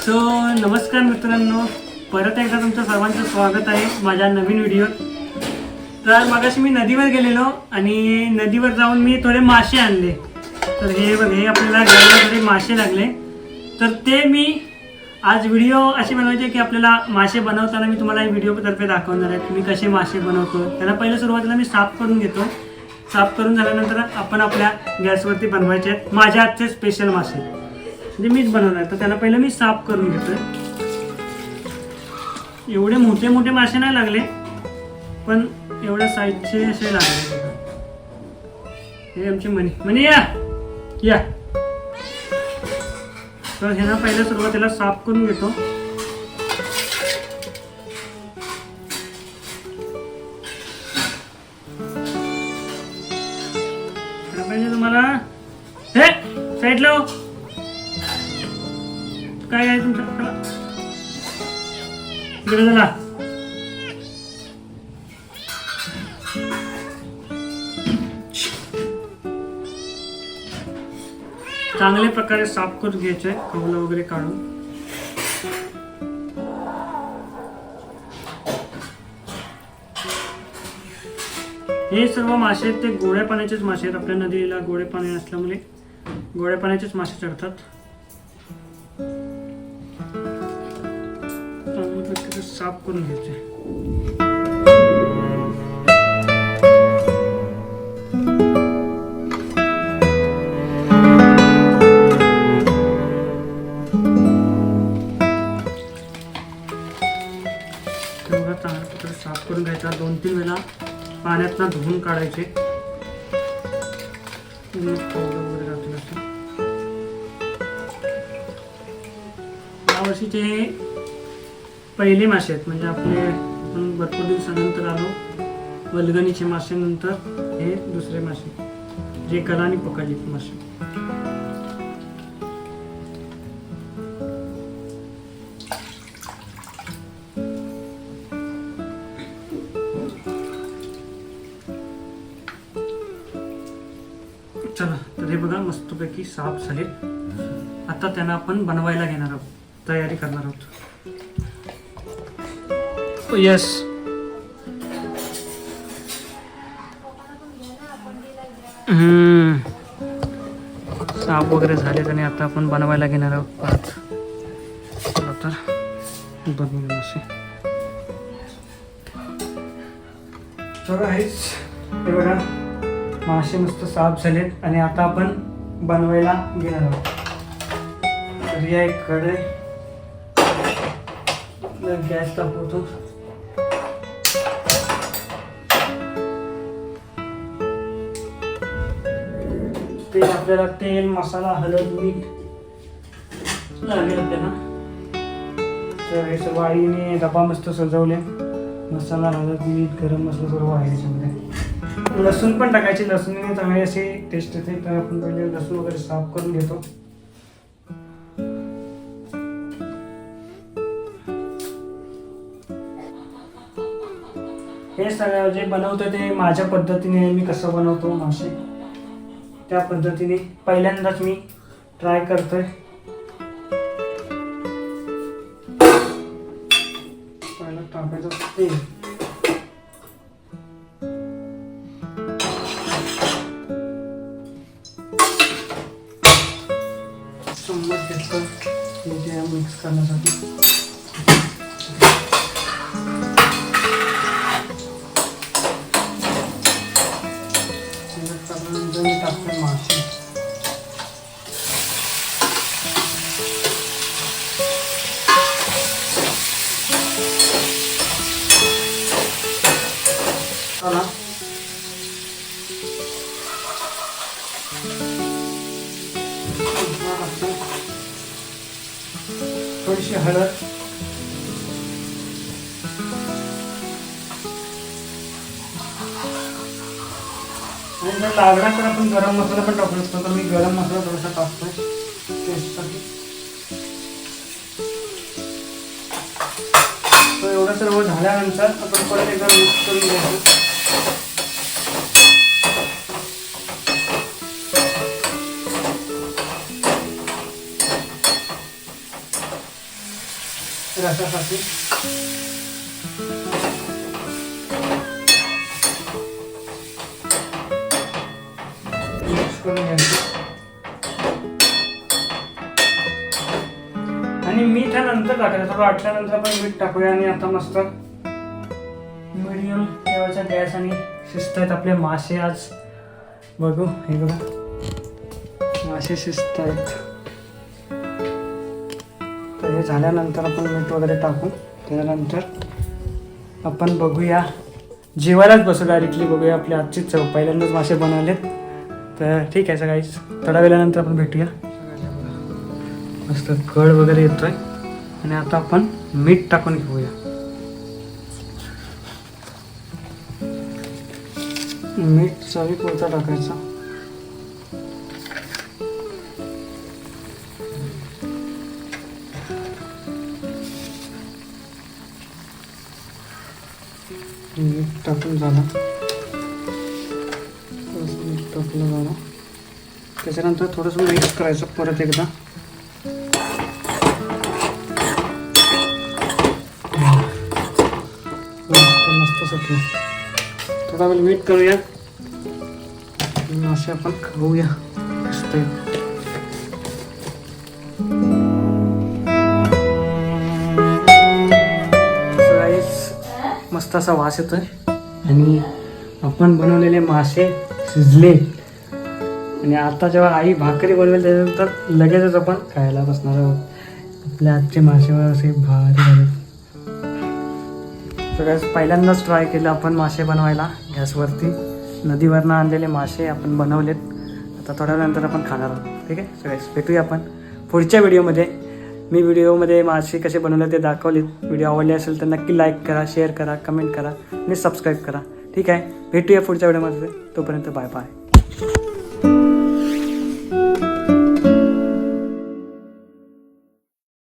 So नमस्कार मित्रांनो. परत एकदा तुमचं सर्वांचं स्वागत आहे माझ्या नवीन व्हिडिओ तर मगाशी मी नदीवर गेलेलो आणि नदीवर जाऊन मी थोडे मासे आणले. तर हे बघ हे आपल्याला घ्यायला थोडे मासे लागले. तर ते मी आज व्हिडिओ असे बनवायचे की आपल्याला मासे बनवताना मी तुम्हाला व्हिडिओतर्फे दाखवणार आहे. की मी कसे मासे बनवतो. त्याला पहिलं सुरुवातीला मी साफ करून घेतो. साफ करून झाल्यानंतर आपण आपल्या गॅसवरती बनवायचे आहेत. माझ्या आजचे स्पेशल मासे. म्हणजे मीच बनवणार तर त्याला पहिलं मी साफ करून घेतोय. एवढे मोठे मोठे मासे नाही लागले पण एवढ्या साईजचे असे लागले. हे आमचे मनी. मनी या! या! तर ह्यांना पहिल्या सुरुवातीला साफ करून घेतो. तुम्हाला हे! साईडला हो. काय आहे तुमचं? चला. इकडे चला. चांगल्या प्रकारे साफ करून घ्यायचे कवलं वगैरे काढून. हे सर्व मासे आहेत ते गोड्या पाण्याचेच मासे आहेत. आपल्या नदीला गोडे पाणी असल्यामुळे गोड्या पाण्याचेच मासे चढतात चांगल्या प्रकारे साफ करून घ्यायचे. साफ करून घ्यायचा. दोन तीन वेळा पाण्यातनं धुवून काढायचे. यावर्षीचे पहिले मासे आहेत. म्हणजे आपले आपण भरपूर दिवसानंतर आलो. वलगणीचे मासे नंतर हे दुसरे मासे. जे कलानी पकडले मासे. चला तर हे बघा मस्तपैकी साफ झाले. आता त्यांना आपण बनवायला घेणार आहोत. तयारी करणार आहोत. यस साफ वगैरे झाले आणि आता आपण बनवायला घेणार आहोत भात. चला तर बनवून असे. तर आहेच हे बघा. मासे मस्त साफ झालेत आणि आता आपण बनवायला घेणार आहोत. तर या एक कडे गॅस तापवतो ते आपल्याला तेल मसाला हळद मीठ लागेल आपल्याला. तर हे सर्व आईने डबा मस्त सजवले. मसाला हळद मीठ गरम मसाला सर्व आहे याच्यामध्ये. लसूण पण टाकायचे. लसूणने चांगली अशी टेस्ट येते. तर आपण पहिले लसूण वगैरे साफ करून घेतो. हे सगळं जे बनवतं ते माझ्या पद्धतीने मी कसं बनवतो मासे त्या पद्धतीने पहिल्यांदाच मी ट्राय करतोय. पहिला टाकायचं तेल. चला थोडीशी हळद आणि जर लागला तर आपण गरम मसाला पण टाकू शकतो तर मी गरम मसाला थोडासा टाकतोय. टेस्टसाठी तर एवढं सर्व झाल्यानंतर आपण परत एकदा मिक्स करून घ्यायचं. रसासाठी मिक्स करून घ्यायचं आणि मीठ हा नंतर टाकायचं थोडं आटल्यानंतर आपण मीठ टाकूया आणि आता मस्त मिडियम ठेवायचा गॅस आणि शिजत आहेत आपले. मासे आज बघू. हे बघा. मासे शिजत आहेत. हे झाल्यानंतर आपण मीठ वगैरे टाकू. त्याच्यानंतर आपण बघूया. जेवायलाच बसू डायरेक्टली बघूया आपली आजची चव. पहिल्यांदाच मासे बनवलेत. तर ठीक आहे सकाळीच थोड्या वेळानंतर आपण भेटूया. मस्त कळ वगैरे येतोय. आणि आता आपण मीठ टाकून घेऊया. मीठ चवी पुरता टाकायचा. झालं थोडंसं मीठ टाकलं झालं त्याच्यानंतर थोडंसं मिक्स करायचं परत एकदा. मस्त मस्त सुटलं. थोडा वेळ वेट करूया. असे आपण खाऊया. मस्त मस्त असा वास येतोय. आणि आपण बनवलेले मासे शिजले. आणि आता जेव्हा आई भाकरी बनवेल त्याच्यानंतर लगेचच आपण खायला बसणार आहोत. आपल्या आजचे मासे असे भारी झाले. सगळ्यात पहिल्यांदाच ट्राय केलं आपण मासे बनवायला गॅसवरती. नदीवरनं आणलेले मासे आपण बनवलेत. आता थोड्या वेळानंतर आपण खाणार आहोत. ठीक आहे? सगळ्याच भेटूया आपण पुढच्या व्हिडिओमध्ये मी व्हिडिओमध्ये मासे कसे बनवले ते दाखवलेत. व्हिडिओ आवडले असेल तर नक्की लाईक करा शेअर करा कमेंट करा आणि सबस्क्राईब करा. ठीक आहे? भेटूया पुढच्या व्हिडिओमध्ये तोपर्यंत बाय बाय